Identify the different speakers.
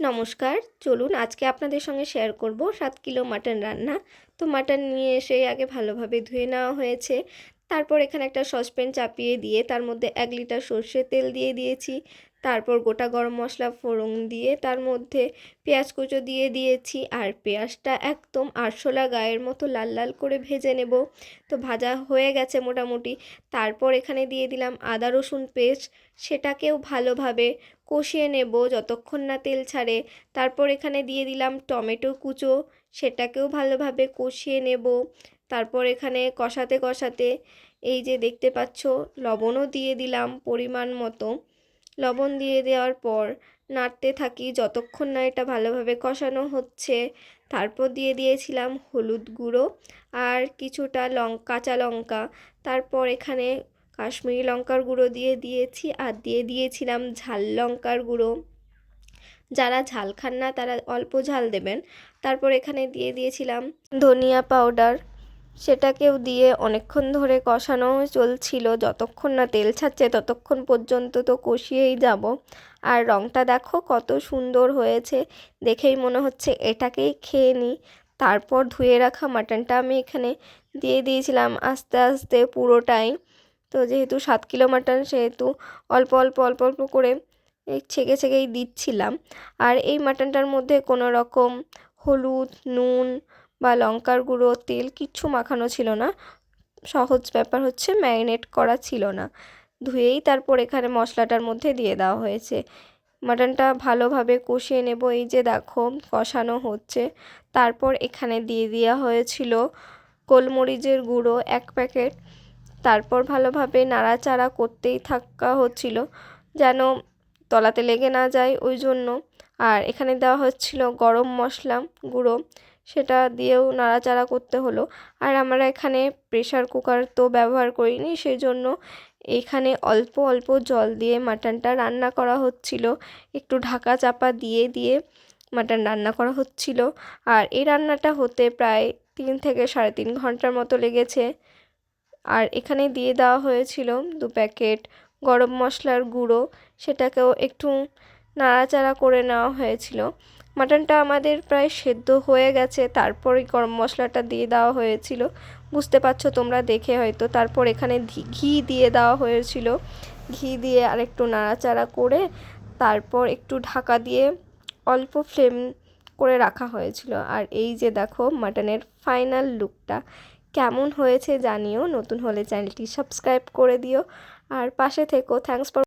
Speaker 1: নমস্কার। চলুন আজকে আপনাদের সঙ্গে শেয়ার করব সাত কিলো মাটন রান্না। তো মাটন নিয়ে এসে আগে ভালোভাবে ধুয়ে নেওয়া হয়েছে। তারপর এখানে একটা সসপ্যান চাপিয়ে দিয়ে তার মধ্যে এক লিটার সর্ষের তেল দিয়ে দিয়েছি। তারপর গোটা গরম মশলা ফোড়ন দিয়ে তার মধ্যে পেঁয়াজ কুচো দিয়ে দিয়েছি আর পেঁয়াজটা একদম আরশোলা গায়ের মতো লাল লাল করে ভেজে নেব। তো ভাজা হয়ে গেছে মোটামুটি। তারপর এখানে দিয়ে দিলাম আদা রসুন পেস্ট। সেটাকেও ভালোভাবে কষিয়ে নেব যতক্ষণ না তেল ছাড়ে। তারপর এখানে দিয়ে দিলাম টমেটো কুচো। সেটাকেও ভালোভাবে কষিয়ে নেব। তারপর এখানে কষাতে কষাতে এই যে দেখতে পাচ্ছ, লবণও দিয়ে দিলাম পরিমাণ মতো। লবণ দিয়ে দেওয়ার পর নাড়তে থাকি। যতক্ষণ না এটা ভালোভাবে কষানো হচ্ছে, তারপর দিয়ে দিয়েছিলাম হলুদ গুঁড়ো আর কিছুটা লং, কাঁচা লঙ্কা। তারপর এখানে কাশ্মীরি লঙ্কার গুঁড়ো দিয়ে দিয়েছি আর দিয়ে দিয়েছিলাম ঝাল লঙ্কার গুঁড়ো। যারা ঝাল খান না তারা অল্প ঝাল দেবেন। তারপর এখানে দিয়ে দিয়েছিলাম ধনিয়া পাউডার। সেটাকেও দিয়ে অনেকক্ষণ ধরে কষানো চলছিল। যতক্ষণ না তেল ছাড়ছে ততক্ষণ পর্যন্ত তো কষিয়েই যাব। আর রঙটা দেখো কত সুন্দর হয়েছে। দেখেই মনে হচ্ছে এটাকেই খেয়ে নিই তারপর ধুয়ে রাখা মাটনটা আমি এখানে দিয়ে দিয়েছিলাম আস্তে আস্তে পুরোটাই। তো যেহেতু সাত কিলো মাটন, সেহেতু অল্প অল্প অল্প অল্প করে ছেঁকে ছেঁকেই দিচ্ছিলাম। আর এই মাটনটার মধ্যে কোনো রকম হলুদ, নুন বা লঙ্কার গুঁড়ো, তেল কিচ্ছু মাখানো ছিল না। সহজ ব্যাপার হচ্ছে ম্যারিনেট করা ছিল না। ধুয়েই তারপর এখানে মশলাটার মধ্যে দিয়ে দেওয়া হয়েছে। মাটনটা ভালোভাবে কষিয়ে নেব। এই যে দেখো, কষানো হচ্ছে। তারপর এখানে দিয়ে দেওয়া হয়েছিল গোলমরিচের গুঁড়ো এক প্যাকেট। তারপর ভালোভাবে নাড়াচাড়া করতেই থাকা হচ্ছিল, যেন তলাতে লেগে না যায় ওই জন্য। আর এখানে দেওয়া হচ্ছিল গরম মশলা গুঁড়ো। সেটা দিয়েও নাড়াচাড়া করতে হলো। আর আমরা এখানে প্রেশার কুকার তো ব্যবহার করিনি সেই জন্য এখানে অল্প অল্প জল দিয়ে মাটনটা রান্না করা হচ্ছিল। একটু ঢাকা চাপা দিয়ে দিয়ে মাটন রান্না করা হচ্ছিল। আর এই রান্নাটা হতে প্রায় তিন থেকে সাড়ে তিন ঘণ্টার মতো লেগেছে। আর এখানে দিয়ে দেওয়া হয়েছিল দু প্যাকেট গরম মশলার গুঁড়ো, সেটাকেও একটু নাড়াচাড়া করে নেওয়া হয়েছিল। মাটনটা আমাদের প্রায় সেদ্ধ হয়ে গেছে তারপরই গরম মশলাটা দিয়ে দেওয়া হয়েছিল। বুঝতে পারছ তোমরা দেখে হয়তো। তারপর এখানে ঘি দিয়ে দেওয়া হয়েছিল। ঘি দিয়ে আর একটু নাড়াচাড়া করে তারপর একটু ঢাকা দিয়ে অল্প ফ্লেম করে রাখা হয়েছিল। আর এই যে দেখো মাটনের ফাইনাল লুকটা। কেমন হয়েছে জানিও। নতুন হলে চ্যানেলটি সাবস্ক্রাইব করে দিও। আর পাশে থেকো। Thanks for